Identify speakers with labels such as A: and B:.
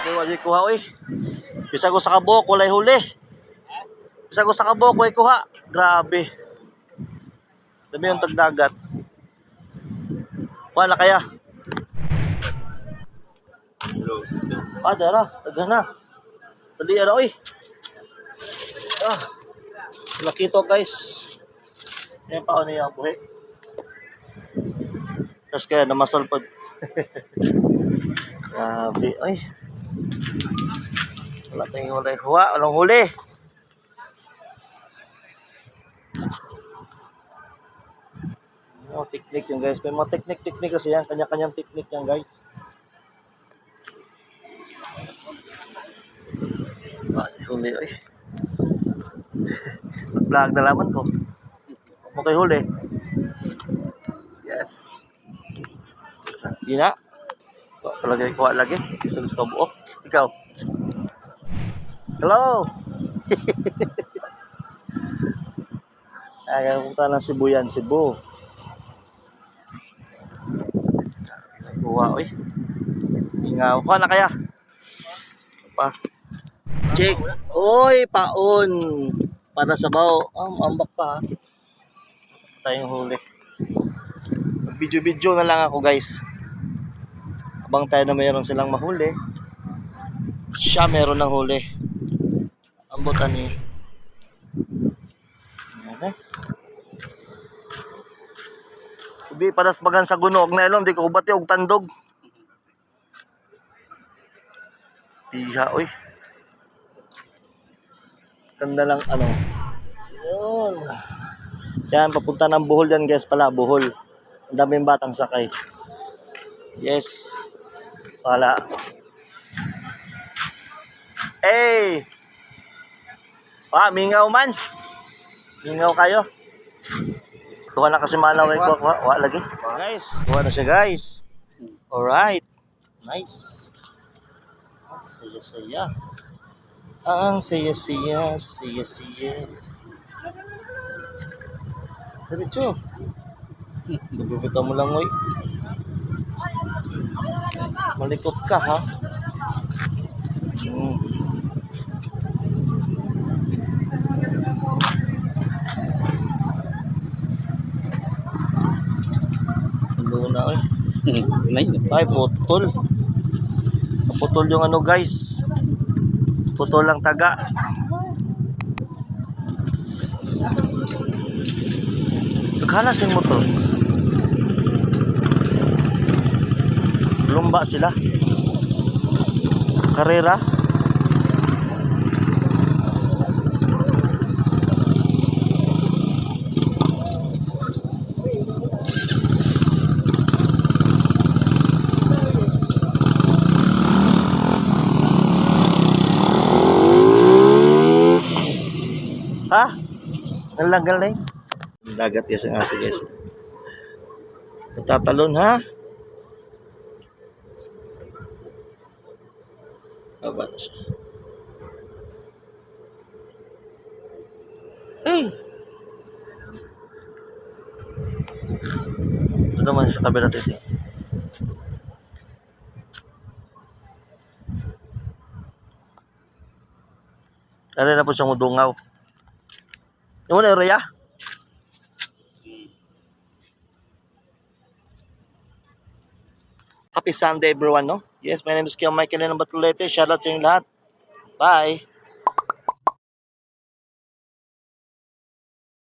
A: Ako wala kuha oy. Bisa ko sa kabok, walay huli. Bisa ko sa kabok, walay kuha. Grabe. Dami yung tagdagat. Na kaya. Ah, dara. Taga na. Dali ara oy. Ah. Laki to guys. Yan pa ano yung buhi. Tapos kaya namasalpad. Grabe. Ay. Wala tayong huli. Huwa. Walang huli. Oh, technique yan guys. May mga technique-technique kasi yan. Kanya-kanyang technique yan guys. Ah, huli ay. Nag-vlog na laman ko. Mo kay huli. Yes. Di na. Palagi kuha lagi. Gusto gusto buok. Ikaw. Hello. Ay, punta ng Cebu yan, Cebu. Kuha, oy. Ingaw. Kuha na kaya. Pa. Check. Oy, paon. Para sa bao. Ah, ambak pa. Tayong huli. Video-video na lang ako, guys. Abang tayo na mayroon silang mahuli. Siya meron ng huli. Ang buta ni. Ayan eh. Hindi padas bagan sa gunog na ilong, di ko bati og tandog. Piha, oy. Ganda lang ano. Yun. Yan, papunta ng Bohol yan guys pala, Bohol. Ang daming batang sakay. Yes. Wala. Hey! Pa, mingaw man. Mingaw kayo. Kuha na kasi malaw ay kuha, lagi. Guys, kuha na siya guys. Alright. Nice. Ang saya-saya. Ang saya-saya, saya-saya. Diretso. Nabibitaw mo lang, oy. Malikot ka, ha? Hmm. Ano na, oy. Ay, putol. Putol yung ano, guys. Putol lang taga. Naghalas yung motor. Lumba sila. Karera. Ha? Ang galing. Dagat yes ang asa guys. Tatalon ha? Aba na siya. Hey! Ito naman sa kabila titi. Ano na po siyang mudungaw. Yung wala area? Happy Sunday everyone, no? Yes, my name is Kiel Michael ng Batulete. Shout out sa inyo lahat. Bye!